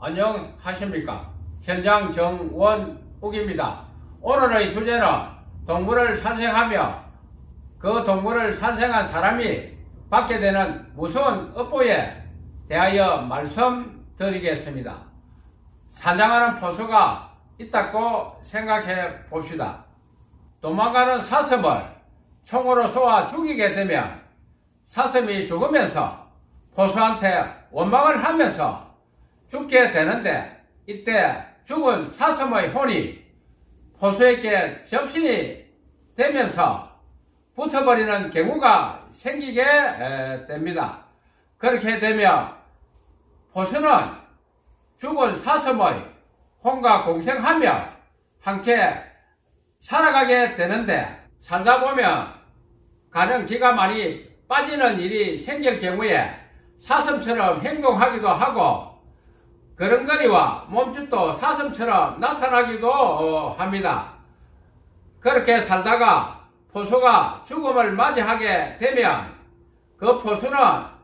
안녕하십니까. 현장 정원욱입니다. 오늘의 주제는 동물을 산생하며 그 동물을 산생한 사람이 받게 되는 무서운 업보에 대하여 말씀드리겠습니다. 산장하는 포수가 있다고 생각해 봅시다. 도망가는 사슴을 총으로 쏘아 죽이게 되면 사슴이 죽으면서 포수한테 원망을 하면서 죽게 되는데 이때 죽은 사슴의 혼이 포수에게 접신이 되면서 붙어버리는 경우가 생기게 에, 됩니다. 그렇게 되면 포수는 죽은 사슴의 혼과 공생하며 함께 살아가게 되는데 살다 보면 가령 기가 많이 빠지는 일이 생길 경우에 사슴처럼 행동하기도 하고 그런거리와 몸짓도 사슴처럼 나타나기도 어, 합니다. 그렇게 살다가 포수가 죽음을 맞이하게 되면 그 포수는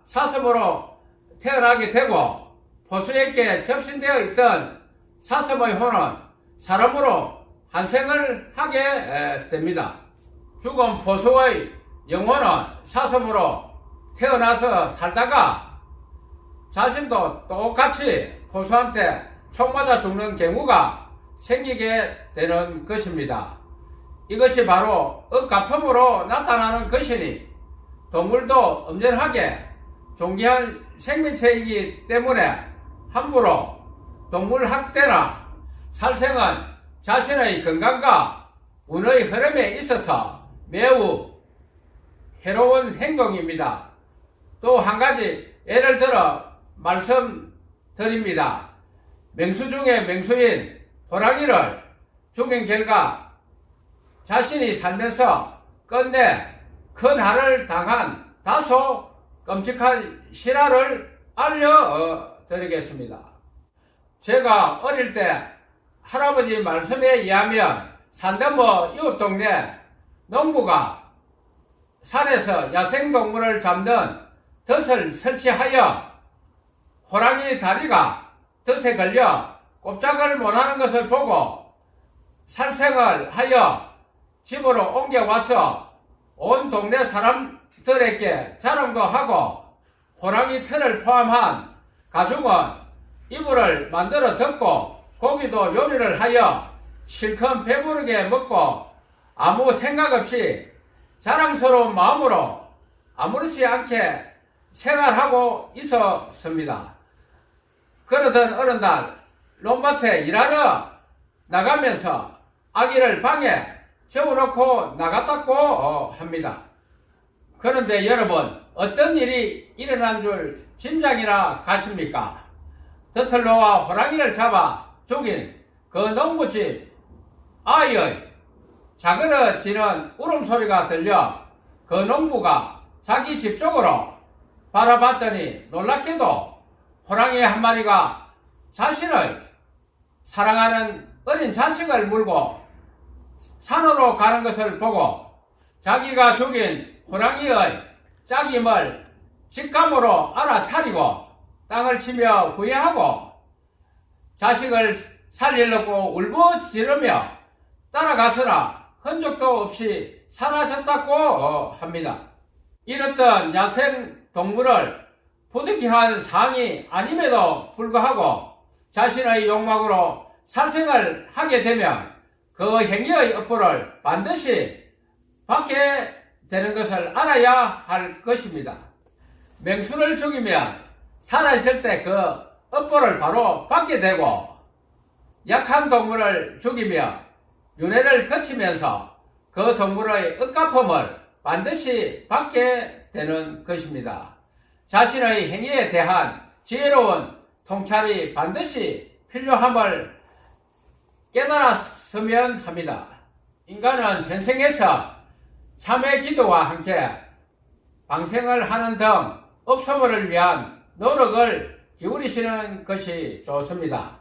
사슴으로 태어나게 되고 포수에게 접신되어 있던 사슴의 혼은 사람으로 한생을 하게 에, 됩니다. 죽은 포수의 영혼은 사슴으로 태어나서 살다가 자신도 똑같이 포수한테 총 맞아 죽는 경우가 생기게 되는 것입니다. 이것이 바로 억가품으로 나타나는 것이니 동물도 엄연하게 존귀한 생명체이기 때문에 함부로 동물 학대나 살생은 자신의 건강과 운의 흐름에 있어서 매우 해로운 행동입니다. 또 한 가지 예를 들어 말씀 드립니다. 맹수 중에 맹수인 호랑이를 죽인 결과 자신이 살면서 끝내 큰 한을 당한 다소 끔찍한 실화를 알려드리겠습니다. 제가 어릴 때 할아버지 말씀에 의하면 산더머 이웃 동네 농부가 산에서 야생동물을 잡는 덫을 설치하여 호랑이 다리가 덫에 걸려 꼼짝을 못하는 것을 보고 살생을 하여 집으로 옮겨와서 온 동네 사람들에게 자랑도 하고 호랑이 털을 포함한 가죽은 이불을 만들어 덮고 고기도 요리를 하여 실컷 배부르게 먹고 아무 생각 없이 자랑스러운 마음으로 아무렇지 않게 생활하고 있었습니다. 그러던 어느 날 롬밭에 일하러 나가면서 아기를 방에 재워놓고 나갔다고 어, 합니다. 그런데 여러분 어떤 일이 일어난 줄 짐작이나 가십니까? 더틀로와 호랑이를 잡아 죽인 그 농부집 아이의 자그러지는 울음소리가 들려 그 농부가 자기 집 쪽으로 바라봤더니 놀랍게도 호랑이 한 마리가 자신의 사랑하는 어린 자식을 물고 산으로 가는 것을 보고 자기가 죽인 호랑이의 짝임을 직감으로 알아차리고 땅을 치며 후회하고 자식을 살리려고 울부짖으며 따라가서나 흔적도 없이 사라졌다고 어, 합니다. 이렇던 야생 동물을 부득이 한 상이 아님에도 불구하고 자신의 욕망으로 살생을 하게 되면 그 행위의 업보를 반드시 받게 되는 것을 알아야 할 것입니다. 맹수를 죽이면 살아있을 때 그 업보를 바로 받게 되고 약한 동물을 죽이며 윤회를 거치면서 그 동물의 억가품을 반드시 받게 되는 것입니다. 자신의 행위에 대한 지혜로운 통찰이 반드시 필요함을 깨달았으면 합니다. 인간은 현생에서 참회 기도와 함께 방생을 하는 등 업소물을 위한 노력을 기울이시는 것이 좋습니다.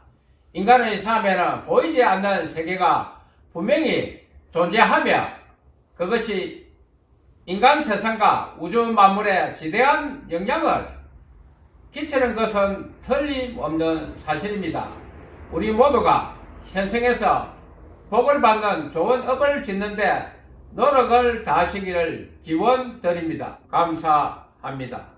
인간의 삶에는 보이지 않는 세계가 분명히 존재하며 그것이 인간 세상과 우주 만물에 지대한 영향을 기치는 것은 틀림없는 사실입니다. 우리 모두가 현생에서 복을 받는 좋은 업을 짓는데 노력을 다하시기를 기원 드립니다. 감사합니다.